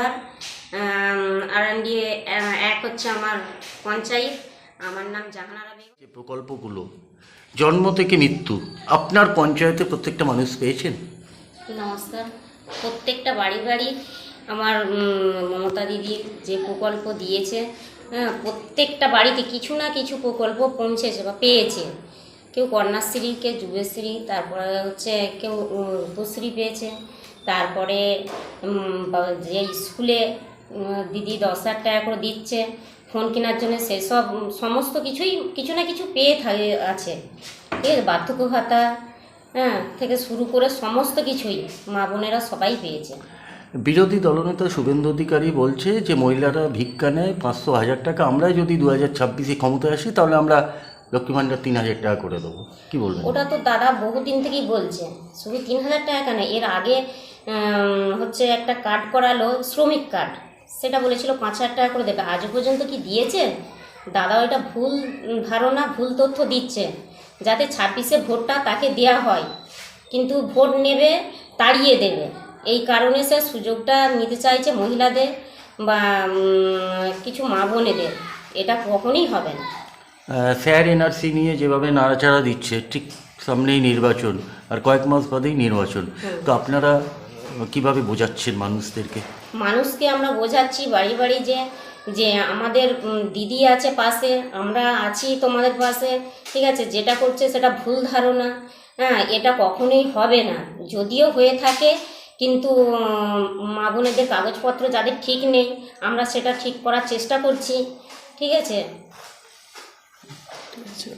Member আর N D এক হচ্ছে আমার পঞ্চায়েত আমার নাম জাহানারা বেগম। যে প্রকল্পগুলো জন্ম থেকে মৃত্যু আপনার পঞ্চায়েতে প্রত্যেকটা মানুষ পেয়েছেন? নমস্কার। প্রত্যেকটা বাড়ি বাড়ি আমার মমতা দিদির যে প্রকল্প দিয়েছে হ্যাঁ প্রত্যেকটা বাড়িতে কিছু না কিছু প্রকল্প পৌঁছেছে বা পেয়েছে। কেউ কন্যাশ্রী কেউ যুবশ্রী তারপরে হচ্ছে কেউ রূপশ্রী পেয়েছে। তারপরে যে স্কুলে দিদি দশ হাজার টাকা করে দিচ্ছে, ফোন কেনার জন্য সেসব সমস্ত কিছুই কিছু না কিছু পেয়ে থাকে, আছে। এর বার্ধক্য ভাতা হ্যাঁ থেকে শুরু করে সমস্ত কিছুই মা বোনেরা সবাই পেয়েছে। বিরোধী দলনেতা শুভেন্দু অধিকারী বলছে যে, মহিলারা ভিক্ষা নেয় পাঁচশো হাজার টাকা। আমরা যদি দু হাজার ছাব্বিশে ক্ষমতায় আসি, তাহলে আমরা লক্ষ্মী ভাণ্ডার তিন হাজার টাকা করে দেবো। কি বলবেন? ওটা তো দাদা বহুদিন থেকেই বলছে। শুধু তিন হাজার টাকা কেন? এর আগে হচ্ছে একটা কার্ড করালো, শ্রমিক কার্ড সেটা বলেছিল পাঁচ হাজার টাকা করে দেবে। আজও পর্যন্ত কি দিয়েছে? দাদা ওইটা ভুল ধারণা, ভুল তথ্য দিচ্ছে। যাতে ছাব্বিশে ভোটটা তাকে দেয়া হয়। কিন্তু ভোট নেবে, তাড়িয়ে দেবে। এই কারণে সে সুযোগটা নিতে চাইছে মহিলাদের বা কিছু মা বোনেদের। এটা কখনোই হবে না। স্যার এনআরসি নিয়ে যেভাবে নাড়াচাড়া দিচ্ছে ঠিক সামনেই নির্বাচন আর কয়েক মাস বাদেই নির্বাচন। তো আপনারা কীভাবে বোঝাচ্ছেন মানুষদেরকে? মানুষকে আমরা বোঝাচ্ছি বাড়ি বাড়ি যে যে আমাদের দিদি আছে পাশে আমরা আছি তোমাদের পাশে ঠিক আছে? যেটা করছে সেটা ভুল ধারণা। হ্যাঁ এটা কখনোই হবে না। যদিও হয়ে থাকে কিন্তু মা বোনেদের কাগজপত্র যাদের ঠিক নেই আমরা সেটা ঠিক করার চেষ্টা করছি ঠিক আছে? 对也觉